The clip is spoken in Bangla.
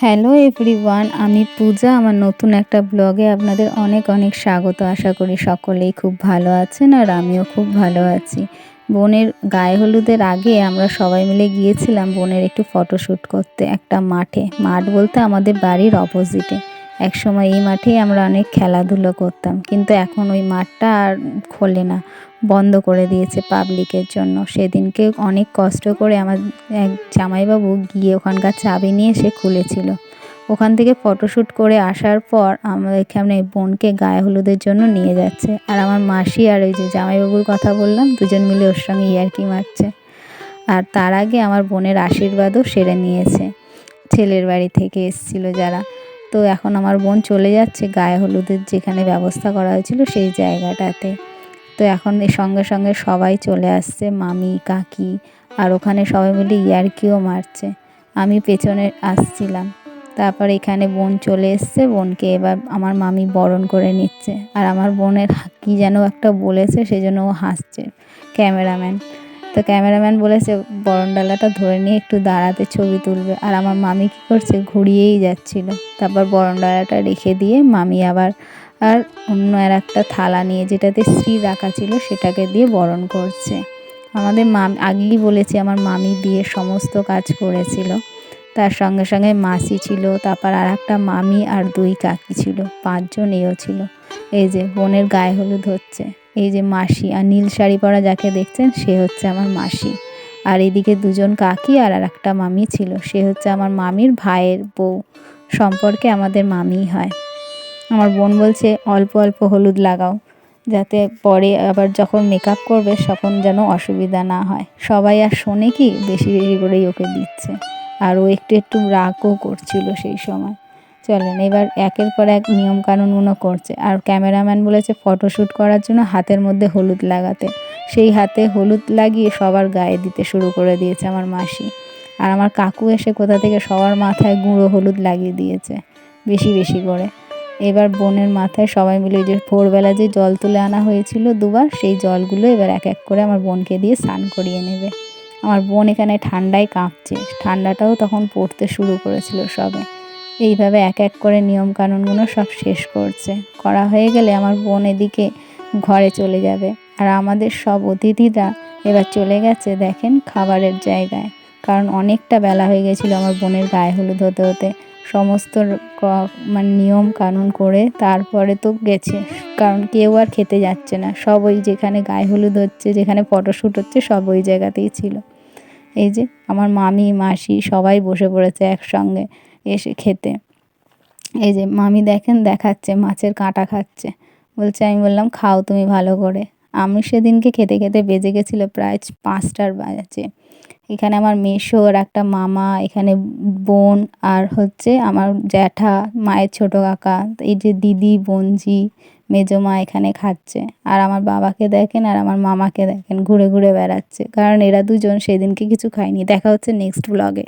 হ্যালো এভরিওয়ান, আমি পূজা। আমার নতুন একটা ব্লগে আপনাদের অনেক অনেক স্বাগত। আশা করি সকলেই খুব ভালো আছেন আর আমিও খুব ভালো আছি। বোনের গায়ে হলুদের আগে আমরা সবাই মিলে গিয়েছিলাম বোনের একটু ফটোশ্যুট করতে, একটা মাঠে। মাঠ বলতে আমাদের বাড়ির অপোজিটে এক সময় এই মাঠেই আমরা অনেক খেলাধুলো করতাম, কিন্তু এখন ওই মাঠটা আর খোলে না। বন্ধ করে দিয়েছে পাবলিকের জন্য। সেদিনকে অনেক কষ্ট করে আমার এক জামাইবাবু গিয়ে ওখানকার চাবি নিয়ে সে খুলেছিল। ওখান থেকে ফটোশ্যুট করে আসার পর আমরা এখানে বোনকে গায়ে হলুদের জন্য নিয়ে যাচ্ছে। আর আমার মাসি আর ওই যে জামাইবাবুর কথা বললাম, দুজন মিলে ওর সঙ্গে ইয়ার্কি মারছে। আর তার আগে আমার বোনের আশীর্বাদও সেরে নিয়েছে। ছেলের বাড়ি থেকে এসছিল যারা। তো এখন আমার বোন চলে যাচ্ছে গায়ে হলুদের যেখানে ব্যবস্থা করা হয়েছিল সেই জায়গাটাতে। তো এখন এর সঙ্গে সঙ্গে সবাই চলে আসছে, মামি, কাকি, আর ওখানে সবাই মিলে ইয়ারকিও মারছে। আমি পেছনে আসছিলাম। তারপর এখানে বোন চলে এসছে, বোনকে এবার আমার মামি বরণ করে নিচ্ছে। আর আমার বোনের কী যেন একটা বলেছে সেই জন্য ও হাসছে। ক্যামেরাম্যান। তো ক্যামেরাম্যান বলেছে, বরণডালাটা ধরে নিয়ে একটু দাঁড়াতে ছবি তুলবে। আর আমার মামি কী করছে? ঘুরিয়েই যাচ্ছিল। তারপর বরণডালাটা রেখে দিয়ে মামি আবার, আর অন্য আর একটা থালা নিয়ে যেটাতে শ্রী রাখা ছিল সেটাকে দিয়ে বরণ করছে। আমাদের মাম, আগেই বলেছি, আমার মামি বিয়ের সমস্ত কাজ করেছিল। তার সঙ্গে সঙ্গে মাসি ছিল, তারপর আর একটা মামি আর দুই কাকি ছিল, পাঁচজন এও ছিল। এই যে, বোনের গায়ে হলুদ হচ্ছে। এই যে মাসি আর নীল শাড়ি পরা যাকে দেখছেন, সে হচ্ছে আমার মাসি। আর এদিকে দুজন কাকি আর আর একটা মামি ছিল, সে হচ্ছে আমার মামির ভাইয়ের বউ। সম্পর্কে আমাদের মামিই হয়। আমার বোন বলছে, অল্প অল্প হলুদ লাগাও, যাতে পরে আবার যখন মেকআপ করবে, তখন যেন অসুবিধা না হয়। সবাই আর শোনে কি, বেশি বেশি করেই ওকে দিচ্ছে। আর ও একটু একটু রাগও করছিল সেই সময়। চলেন, এবার একের পর এক নিয়ম নিয়মকানুনগুলো করছে। আর ক্যামেরাম্যান বলেছে ফটোশ্যুট করার জন্য হাতের মধ্যে হলুদ লাগাতে। সেই হাতে হলুদ লাগিয়ে সবার গায়ে দিতে শুরু করে দিয়েছে আমার মাসি। আর আমার কাকু এসে কোথা থেকে সবার মাথায় গুঁড়ো হলুদ লাগিয়ে দিয়েছে, বেশি বেশি করে। এবার বোনের মাথায় সবাই মিলে ওই যে ভোরবেলা যে জল তুলে আনা হয়েছিল দুবার, সেই জলগুলো এবার এক এক করে আমার বোনকে দিয়ে স্নান করিয়ে নেবে। আমার বোন এখানে ঠান্ডায় কাঁপছে। ঠান্ডাটাও তখন পড়তে শুরু করেছিল সবে। এইভাবে এক এক করে নিয়মকানুনগুলো সব শেষ করছে। করা হয়ে গেলে আমার বোন এদিকে ঘরে চলে যাবে। আর আমাদের সব অতিথিরা এবার চলে গেছে দেখেন খাবারের জায়গায়। কারণ অনেকটা বেলা হয়ে গেছিল আমার বোনের গায়ে হলুদ হতে হতে। সমস্ত মানে নিয়ম কানুন করে তারপরে তো গেছে। কারণ কেউ আর খেতে যাচ্ছে না। সব ওই যেখানে গায়ে হলুদ হচ্ছে, যেখানে ফটোশ্যুট হচ্ছে, সব ওই জায়গাতেই ছিল। এই যে আমার মামি, মাসি সবাই বসে পড়েছে একসঙ্গে এসে খেতে। এই যে মামি দেখেন, দেখাচ্ছে, মাছের কাঁটা খাচ্ছে। বলছে, আমি বললাম, খাও তুমি ভালো করে। আমি সেদিনকে খেতে খেতে বেজে গেছিল প্রায় পাঁচটার বাজে। এখানে আমার মেসো আর একটা মামা, এখানে বোন আর হচ্ছে আমার জ্যাঠা, মায়ের ছোটো কাকা, এই যে দিদি, বোনজি মেজো মা এখানে খাচ্ছে। আর আমার বাবাকে দেখেন আর আমার মামাকে দেখেন, ঘুরে ঘুরে বেড়াচ্ছে। কারণ এরা দুজন সেদিনকে কিছু খায়নি। দেখা হচ্ছে নেক্সট ব্লগে